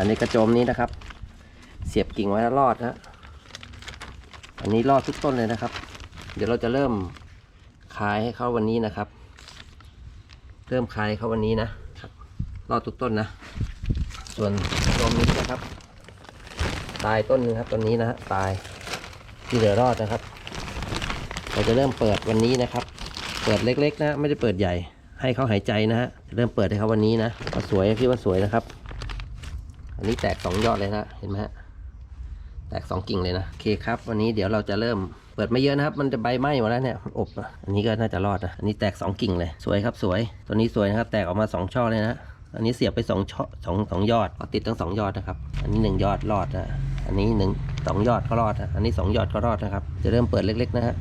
อันนี้กระโจมนี้นะครับ เสียบกิ่งไว้แล้วรอดนะอันนี้รอดทุกต้นเลยนะครับ เดี๋ยวเราจะเริ่มคายให้เขาวันนี้นะครับ เริ่มคายให้เขาวันนี้นะครับรอดทุกต้นนะ ส่วนกระโจมนี้นะครับ ตายต้นหนึงครับต้นนี้นะฮะตายที่เหลือรอดนะครับ เราจะเริ่มเปิดวันนี้นะครับ เปิดเล็กๆนะ ไม่ได้เปิดใหญ่ ให้เขาหายใจนะฮะจะเริ่มเปิดให้เขาวันนี้นะว่าสวยพี่ว่าสวยนะครับ อันนี้แตกสองยอดเลยนะ เห็นไหมฮะ แตกสองกิ่งเลยนะ โอเคครับ วันนี้เดี๋ยวเราจะเริ่ม เปิดไม่เยอะนะครับ มันจะใบไหม้หมดแล้วเนี่ย อบ อันนี้ก็น่าจะรอดนะ อันนี้แตกสองกิ่งเลย สวยครับ สวย ตัวนี้สวยนะครับ แตกออกมาสองช่อเลยนะ อันนี้เสียบไปสองช่อสองสองยอด ติดทั้งสองยอดนะครับ อันนี้หนึ่งยอดรอดนะ อันนี้หนึ่งสองยอดก็รอดนะ อันนี้สองยอดก็รอดนะครับ จะเริ่มเปิดเล็ก ๆ นะฮะ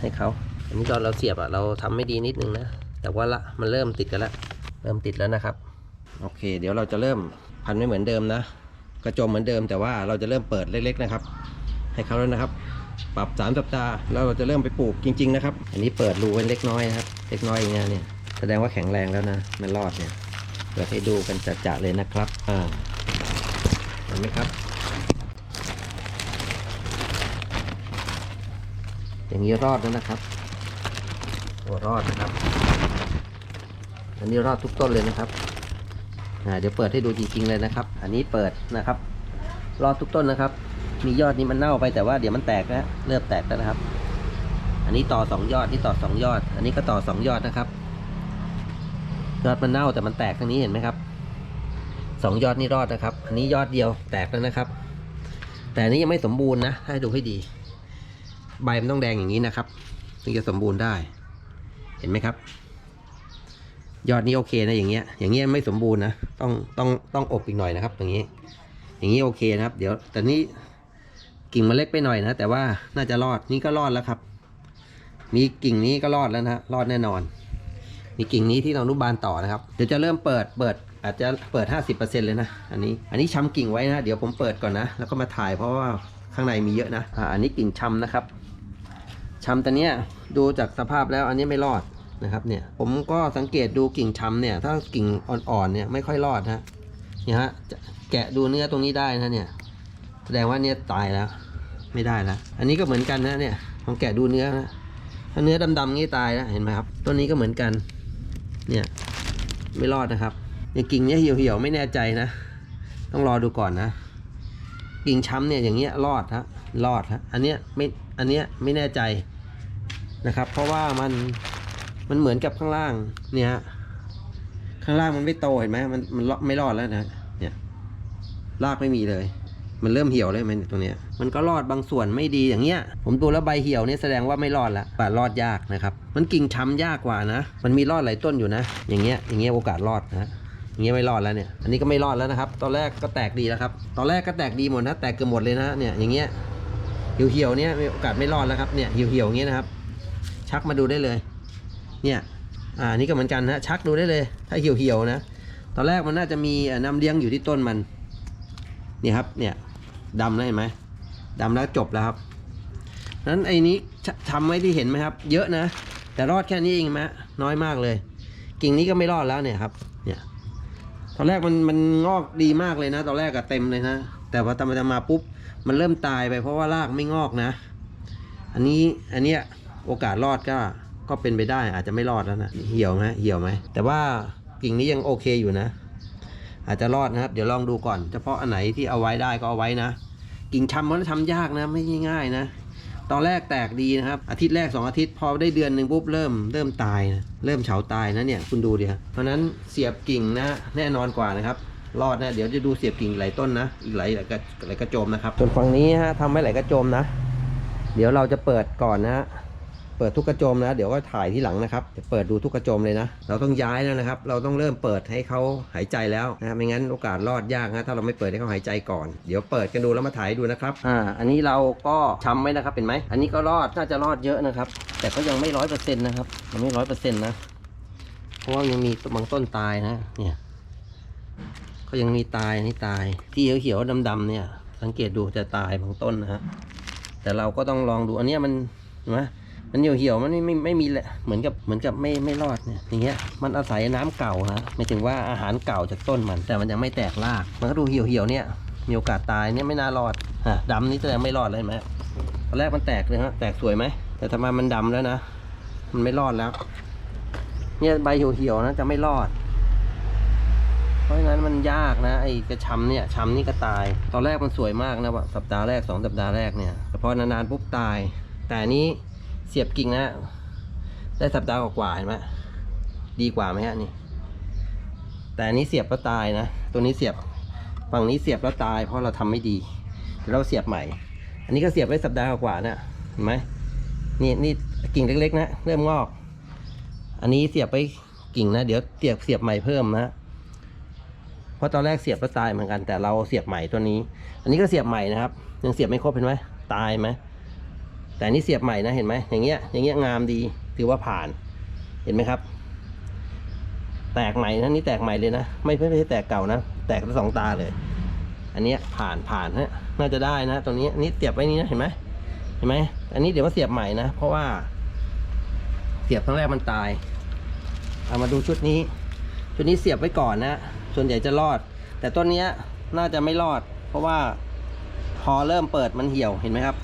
ให้เขาอันนี้ตอนเราเสียบอะเราทำไม่ดีนิดนึงนะ แต่ว่าละ มันเริ่มติดกันแล้ว เริ่มติดแล้วนะครับ โอเค เดี๋ยวเราจะเริ่ม พันไม่เหมือนเดิมนะ กระโจมเหมือนเดิมแต่ว่าเราจะเริ่มเปิดเล็กๆนะครับ ให้เขาแล้วนะครับ ปรับสามสัปดาห์แล้วเราจะเริ่มไปปลูกจริง ๆ นะครับ อันนี้เปิดรูไว้เล็กน้อยนะครับ เล็กน้อยอย่างเงี้ยเนี่ยแสดงว่าแข็งแรงแล้วนะมันรอดเนี่ยเปิดให้ดูกันจะๆเลยนะครับอ่าเห็นไหมครับ อย่างนี้รอดแล้วนะครับโอ้รอดนะครับ อันนี้รอดทุกต้นเลยนะครับ เดี๋ยวเปิดให้ดูจริงๆเลยนะครับ อันนี้เปิดนะครับ รอดทุกต้นนะครับ มียอดนี้มันเน่าไปแต่ว่าเดี๋ยวมันแตกแล้วเริ่มแตกแล้วนะครับ อันนี้ต่อสองยอดนี่ต่อสองยอด อันนี้ก็ต่อสองยอดนะครับ ยอดมันเน่าแต่มันแตกทางนี้เห็นไหมครับสองยอดนี่รอดนะครับ อันนี้ยอดเดียวแตกแล้วนะครับ แต่อันนี้ยังไม่สมบูรณ์นะ ให้ดูให้ดี ใบมันต้องแดงอย่างนี้นะครับ ถึงจะสมบูรณ์ได้ เห็นไหมครับ ยอดนี้โอเคนะอย่างเงี้ย อย่างเงี้ยไม่สมบูรณ์นะ ต้องต้องต้องอบอีกหน่อยนะครับ อย่างนี้ อย่างนี้โอเคนะครับ เดี๋ยวแต่นี่กิ่งมันเล็กไปหน่อยนะ แต่ว่าน่าจะรอด นี่ก็รอดแล้วครับ มีกิ่งนี้ก็รอดแล้วนะรอดแน่นอน มีกิ่งนี้ที่เรานุบานต่อนะครับ เดี๋ยวจะเริ่มเปิด เปิด อาจจะเปิด 50%เลยนะ อันนี้ อันนี้ช้ำกิ่งไว้นะ เดี๋ยวผมเปิดก่อนนะ แล้วก็มาถ่ายเพราะว่าข้างในมีเยอะนะ อ่า อันนี้กิ่งช้ำนะครับ ช้ำตัวเนี้ยดูจากสภาพแล้วอันนี้ไม่รอด นะครับเนี่ยผมก็สังเกตดูกิ่งช้ำเนี่ย ถ้ากิ่งอ่อนๆเนี่ยไม่ค่อยรอดนะเนี่ยฮะจะแกะดูเนื้อตรงนี้ได้นะเนี่ย แสดงว่าเนี่ยตายแล้ว ไม่ได้แล้วอันนี้ก็เหมือนกันนะเนี่ยลองแกะดูเนื้อนะถ้าเนื้อดำๆงี้ตายแล้วเห็นไหมครับต้นนี้ก็เหมือนกัน เนี่ยไม่รอดนะครับเนี่ยกิ่งเนี้ยเหี่ยวๆไม่แน่ใจนะ ต้องรอดูก่อนนะกิ่งช้ำเนี่ยอย่างเงี้ยรอดฮะรอดฮะอันเนี้ยไม่อันเนี้ยไม่แน่ใจนะครับ เพราะว่ามัน มันเหมือนกับข้างล่าง เนี่ยข้างล่างมันไม่โตเห็นไหมมันมันไม่รอดแล้วนะเนี่ยรากไม่มีเลย มันเริ่มเหี่ยวเลยมันตัวเนี้ยมันก็รอดบางส่วนไม่ดีอย่างเงี้ย ผมดูแล้วใบเหี่ยวเนี่ยแสดงว่าไม่รอดละป่ารอดยากนะครับ มันกิ่งช้ำยากกว่านะ มันมีรอดหลายต้นอยู่นะ อย่างเงี้ยอย่างเงี้ยโอกาสรอดนะอย่างเงี้ยไม่รอดแล้วเนี่ย อันนี้ก็ไม่รอดแล้วนะครับ ตอนแรกก็แตกดีแล้วครับ ตอนแรกก็แตกดีหมดนะ แตกเกือบหมดเลยนะเนี่ย อย่างเงี้ย เหี่ยวๆเนี่ยมีโอกาสไม่รอดแล้วครับ เนี่ย เหี่ยวๆอย่างเงี้ยนะครับ ชักมาดูได้เลย เนี่ยอ่านี่ก็เหมือนกันนะชักดูได้เลย ถ้าเหี่ยวๆนะตอนแรกมันน่าจะมีน้ำเลี้ยงอยู่ที่ต้นมันนี่ครับเนี่ยดำแล้วเห็นไหมดำแล้วจบแล้วครับนั้นไอ้นี้ชทำไว้ที่เห็นไหมครับ เยอะนะ แต่รอดแค่นี้เองไหมน้อยมากเลย กิ่งนี้ก็ไม่รอดแล้วเนี่ยครับ เนี่ยตอนแรกมันมันงอกดีมากเลยนะตอนแรกก็เต็มเลยนะแต่พอตามมาปุ๊บมันเริ่มตายไปเพราะว่ารากไม่งอกนะ อันนี้อันเนี้ยโอกาสรอดก็ ก็เป็นไปได้อาจจะไม่รอดแล้วนะเหี่ยวไหมเหี่ยวไหมแต่ว่ากิ่งนี้ยังโอเคอยู่นะ อาจจะรอดนะครับ เดี๋ยวลองดูก่อน เฉพาะอันไหนที่เอาไว้ได้ก็เอาไว้นะ กิ่งชำมันทำยากนะไม่ง่ายๆนะ ตอนแรกแตกดีนะครับ อาทิตย์แรกสองอาทิตย์พอได้เดือนหนึ่งปุ๊บเริ่มเริ่มตายนะเริ่มเฉาตายนะเนี่ยคุณดูดิครับเพราะนั้นเสียบกิ่งนะแน่นอนกว่านะครับรอดนะเดี๋ยวจะดูเสียบกิ่งหลายต้นนะอีกหลายหลายกระหลายกระโจมนะครับส่วนฝั่งนี้ฮะทำไว้หลายกระโจมนะ เดี๋ยวเราจะเปิดก่อนนะฮะ เปิดทุกกระโจมนะ เดี๋ยวก็ถ่ายที่หลังนะครับจะเปิดดูทุกกระโจมเลยนะ เราต้องย้ายแล้วนะครับ เราต้องเริ่มเปิดให้เขาหายใจแล้วนะไม่งั้นโอกาสรอดยากนะถ้าเราไม่เปิดให้เขาหายใจก่อน เดี๋ยวเปิดกันดูแล้วมาถ่ายดูนะครับ อ่า อันนี้เราก็ช้ำไว้นะครับเห็นไหม อันนี้ก็รอดน่าจะรอดเยอะนะครับ แต่ก็ยังไม่ร้อยเปอร์เซ็นต์นะครับยังไม่ร้อยเปอร์เซ็นต์นะ เพราะว่ายังมีบางต้นตายนะ เนี่ยก็ยังมีตายนี่ตาย ที่เขียวๆดำๆเนี่ย สังเกตดูจะตายบางต้นนะฮะแต่เราก็ต้องลองดูอันนี้มันนไห มันเหี่ยวเหี่ยวๆมันไม่ไม่ไม่มีแหละเหมือนกับเหมือนกับไม่ไม่รอดเนี่ยอย่างเงี้ยมันอาศัยน้ำเก่านะไม่ถึงว่าอาหารเก่าจากต้นมัน แต่มันยังไม่แตกราก มันก็ดูเหี่ยวเหี่ยวๆเนี่ยมีโอกาสตายเนี่ยไม่น่ารอดฮะดำนี่แสดงไม่รอดเลยไหมตอนแรกมันแตกเลยฮะแตกสวยไหมแต่ทำไมมันดำแล้วนะมันไม่รอดแล้ว เนี่ยใบเหี่ยวๆนะจะไม่รอด เพราะฉะนั้นมันยากนะ ไอ้กระชำเนี่ยชำนี่ก็ตาย ตอนแรกมันสวยมากนะว่าสัปดาห์แรกสองสัปดาห์แรกเนี่ยแต่พอนานๆปุ๊บตาย แต่นี้ เสียบกิ่งนะได้สัปดาห์กว่าเห็นไหมดีกว่าไหมฮะนี่ แต่อันนี้เสียบแล้วตายนะ ตัวนี้เสียบฝั่งนี้เสียบแล้วตาย เพราะเราทำไม่ดีเราเสียบใหม่ อันนี้ก็เสียบไว้สัปดาห์กว่าๆนะเห็นไหมนี่นี่กิ่งเล็ก ๆ นะ เริ่มงอก อันนี้เสียบไปกิ่งนะ เดี๋ยวเสียบเสียบใหม่เพิ่มนะเพราะตอนแรกเสียบแล้วตายเหมือนกันแต่เราเสียบใหม่ตัวนี้ อันนี้ก็เสียบใหม่นะครับ ยังเสียบไม่ครบเห็นไหมตายไหม แต่นนี้เสียบใหม่นะเห็นไหมอย่างเงี้ยอย่างเงี้ยงามดีถือว่าผ่านเห็นไหมครับ แตกใหม่นะนี่แตกใหม่เลยนะไม่ไม่ใช่แตกเก่านะแตกทั้งสองตาเลย อันเนี้ยผ่านผ่านฮะน่าจะได้นะตัวนี้นนี้เสียบไว้นี่นะเห็นไหมเห็นไหมอันนี้เดี๋ยวมาเสียบใหม่นะเพราะว่า เสียบครั้งแรกมันตายเอามาดูชุดนี้ชุดนี้เสียบไว้ก่อนนะส่วนใหญ่จะรอด แต่ต้นเนี้ยน่าจะไม่รอด เพราะว่าพอเริ่มเปิดมันเหี่ยวเห็นไหมครับ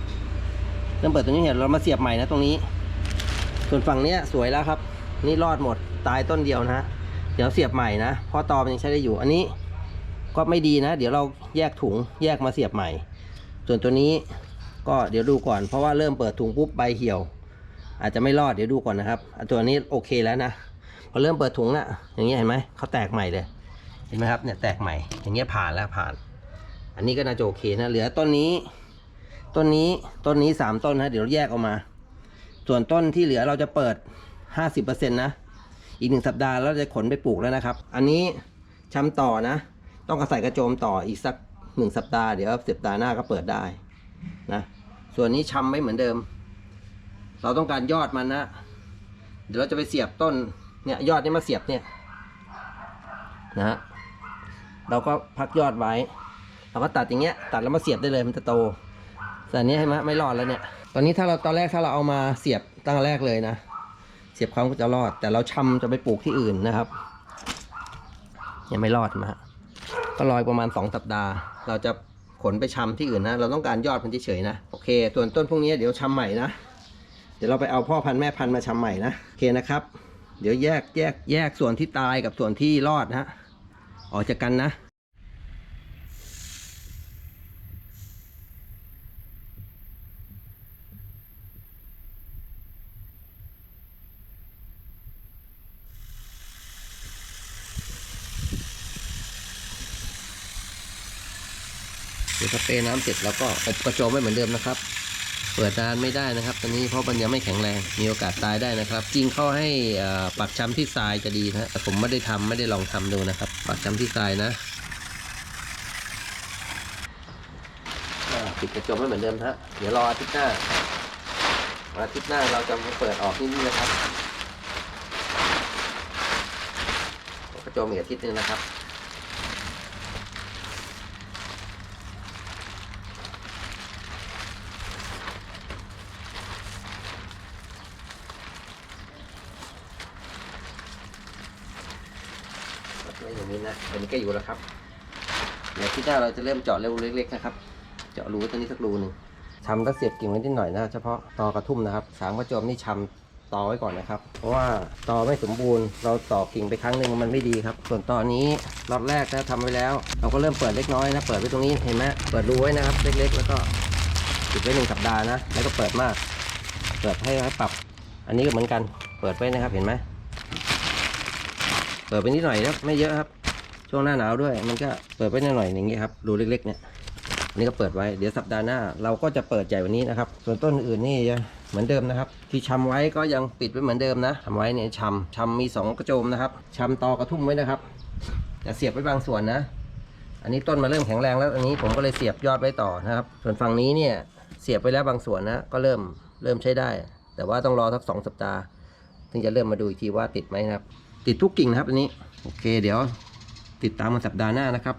ริ่มเปิดตรงนี้เหี่ยวเรามาเสียบใหม่นะตรงนี้ ส่วนฝั่งเนี้ยสวยแล้วครับ นี่รอดหมดตายต้นเดียวนะเดี๋ยวเสียบใหม่นะเพราะตอมันยังใช้ได้อยู่ อันนี้ก็ไม่ดีนะ เดี๋ยวเราแยกถุงแยกมาเสียบใหม่ ส่วนตัวนี้ก็เดี๋ยวดูก่อน เพราะว่าเริ่มเปิดถุงปุ๊บใบเหี่ยว อาจจะไม่รอดเดี๋ยวดูก่อนนะครับตัวนี้โอเคแล้วนะพอเริ่มเปิดถุงนะอย่างเงี้ยเห็นไหมเขาแตกใหม่เลย เห็นไหมครับเนี่ยแตกใหม่ อย่างเงี้ยผ่านแล้วผ่าน อันนี้ก็น่าจะโอเคนะเหลือต้นนี้ ต้นนี้ต้นนี้สามต้นนะเดี๋ยวแยกออกมา ส่วนต้นที่เหลือเราจะเปิดห้าสิบเปอร์เซ็นต์นะ อีกหนึ่งสัปดาห์เราจะขนไปปลูกแล้วนะครับ อันนี้ชำต่อนะ ต้องกระใส่กระโจมต่ออีกสักหนึ่งสัปดาห์เดี๋ยวสัปดาห์หน้าก็เปิดได้นะ ส่วนนี้ชำไม่เหมือนเดิม เราต้องการยอดมันนะ เดี๋ยวเราจะไปเสียบต้นเนี่ยยอดนี้มาเสียบเนี่ยนะฮะเราก็พักยอดไว้เราก็ตัดอย่างเงี้ยตัดแล้วมาเสียบได้เลยมันจะโต แต่อันนี้ใช่ไหมไม่รอดแล้วเนี่ย ตอนนี้ถ้าเราตอนแรกถ้าเราเอามาเสียบตั้งแรกเลยนะ เสียบเขาก็จะรอด แต่เราชำจะไปปลูกที่อื่นนะครับ ยังไม่รอดนะฮะก็รออีกประมาณสองสัปดาห์ เราจะขนไปชำที่อื่นนะ เราต้องการยอดมันเฉยๆนะ โอเค ส่วนต้นพวกนี้เดี๋ยวชำใหม่นะ เดี๋ยวเราไปเอาพ่อพันธุ์แม่พันธุ์มาชำใหม่นะ โอเคนะครับ เดี๋ยวแยกแยกแยกส่วนที่ตายกับส่วนที่รอดนะออกจากกันนะ เดี๋ยวสเปรย์น้ำเสร็จแล้วก็อบกระโจมไว้เหมือนเดิมนะครับ เปิดนานไม่ได้นะครับ ตอนนี้เพราะมันยังไม่แข็งแรง มีโอกาสตายได้นะครับ จริงเข้าให้ปักช้ำที่ทรายจะดีนะแต่ผมไม่ได้ทำไม่ได้ลองทำดูนะครับ ปักช้ำที่ทรายนะปิดกระโจมไว้เหมือนเดิมฮะ เดี๋ยวรออาทิตย์หน้า อาทิตย์หน้าเราจะมาเปิดออกที่นี่นะครับ กระโจมอีกอาทิตย์นึงนะครับ ไว้อย่าง นี้นะอันนี้ก็อยู่แล้วครับเดี๋ยวที่หน้าเราจะเริ่มเจาะรูเล็กๆนะครับ เจาะรูตัวนี้สักรูหนึ่งชำแล้วเสียบกิ่งไว้นิดหน่อยนะเฉพาะตอกระทุ่มนะครับสามกระโจมนี่ชำตอไว้ก่อนนะครับ เพราะว่าตอไม่สมบูรณ์ เราตอกกิ่งไปครั้งหนึ่งมันไม่ดีครับ ส่วนตอนนี้รอบแรกนะทำไว้แล้ว เราก็เริ่มเปิดเล็กน้อยนะ เปิดไว้ตรงนี้เห็นไหมเปิดรูไว้นะครับ เล็กๆ แล้วก็ปิดไว้หนึ่งสัปดาห์นะ แล้วก็เปิดมาก เปิดให้ให้ปรับ อันนี้ก็เหมือนกัน เปิดไว้นะครับ เห็นไหมเปิดไปนิดหน่อยนะไม่เยอะครับ ช่วงหน้าหนาวด้วย มันก็เปิดไปนิดหน่อยอย่างเงี้ยครับรูเล็กๆเนี่ยอันนี้ก็เปิดไว้เดี๋ยวสัปดาห์หน้า เราก็จะเปิดใหญ่วันนี้นะครับ ส่วนต้นอื่นนี่เหมือนเดิมนะครับ ที่ชำไว้ก็ยังปิดไว้เหมือนเดิมนะทำไว้เนี่ยชำชำมีสองกระโจมนะครับชำตอกระทุ่มไว้นะครับแต่เสียบไว้บางส่วนนะ อันนี้ต้นมาเริ่มแข็งแรงแล้วอันนี้ผมก็เลยเสียบยอดไว้ต่อนะครับ ส่วนฝั่งนี้เนี่ยเสียบไปแล้วบางส่วนนะก็เริ่มเริ่มใช้ได้ แต่ว่าต้องรอสักสองสัปดาห์ถึงจะเริ่มมาดูอีกทีว่าติดไหมนะครับ ติดทุกกิ่งนะครับอันนี้โอเค เดี๋ยว ติดตามมาสัปดาห์หน้านะครับ